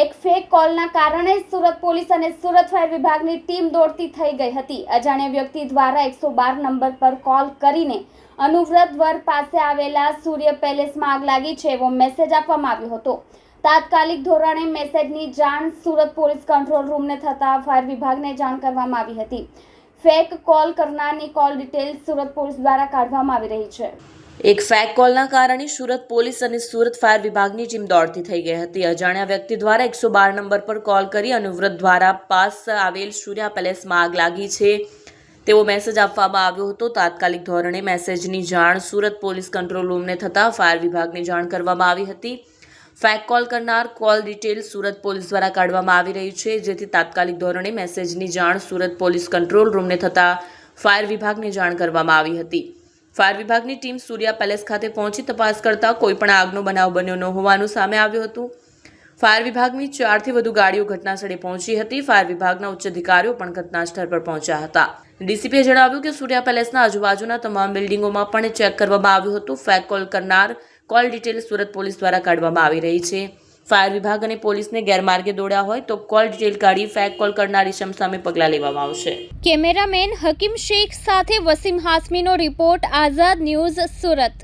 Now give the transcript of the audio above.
એક ફેક કોલના કારણે સુરત પોલીસ અને સુરત ફાયર વિભાગની ટીમ દોડતી થઈ ગઈ હતી. અજાણ્યા વ્યક્તિ દ્વારા એકસો બાર નંબર પર કોલ કરીને અનુવ્રત વર પાસે આવેલા સૂર્ય પેલેસમાં આગ લાગી છે એવો મેસેજ આપવામાં આવ્યો હતો. તાત્કાલિક ધોરણે મેસેજની જાણ સુરત પોલીસ કંટ્રોલ રૂમને થતાં ફાયર વિભાગને જાણ કરવામાં આવી હતી. ફેક કોલ કરનારની કોલ ડિટેલ્સ સુરત પોલીસ દ્વારા કાઢવામાં આવી રહી છે. એક ફેક કોલના કારણે સુરત પોલીસ અને સુરત ફાયર વિભાગની ટીમ દોડતી થઈ ગઈ હતી. અજાણ્યા વ્યક્તિ દ્વારા એકસો બાર નંબર પર કોલ કરી અનુવ્રત દ્વારા પાસ આવેલ સૂર્યા પેલેસમાં આગ લાગી છે. તેવો મેસેજ આપવામાં આવ્યો હતો. તાત્કાલિક ધોરણે મેસેજની જાણ સુરત પોલીસ કંટ્રોલ રૂમને થતાં ફાયર વિભાગને જાણ કરવામાં આવી હતી. ફેક કોલ કરનાર કોલ ડિટેલ સુરત પોલીસ દ્વારા કાઢવામાં આવી રહી છે. જેથી તાત્કાલિક ધોરણે મેસેજની જાણ સુરત પોલીસ કંટ્રોલ રૂમને થતાં ફાયર વિભાગને જાણ કરવામાં આવી હતી. ફાયર વિભાગની ટીમ સૂર્યા પેલેસ ખાતે પહોંચી તપાસ કરતા કોઈ પણ આગનો બનાવ બન્યો ન હોવાનું સામે આવ્યું હતું. ફાયર વિભાગની ચારથી વધુ ગાડીઓ ઘટનાસ્થળે પહોંચી હતી. ફાયર વિભાગના ઉચ્ચ અધિકારીઓ પણ ઘટનાસ્થળ પર પહોંચ્યા હતા. ડીસીપીએ જણાવ્યું કે સૂર્યા પેલેસના આજુબાજુના તમામ બિલ્ડિંગોમાં પણ ચેક કરવામાં આવ્યું હતું. ફેક કોલ કરનાર કોલ ડિટેલ સુરત પોલીસ દ્વારા કાઢવામાં આવી રહી છે. ફાયર વિભાગ અને પોલીસને ગેરમાર્ગે દોડ્યા હોય તો કોલ ડિટેલ કાઢી ફેક કોલ કરનાર ઇસમ સામે પગલાં લેવામાં આવશે. કેમેરામેન હકીમ શેખ સાથે વસીમ હાસમીનો રિપોર્ટ આઝાદ ન્યૂઝ સુરત.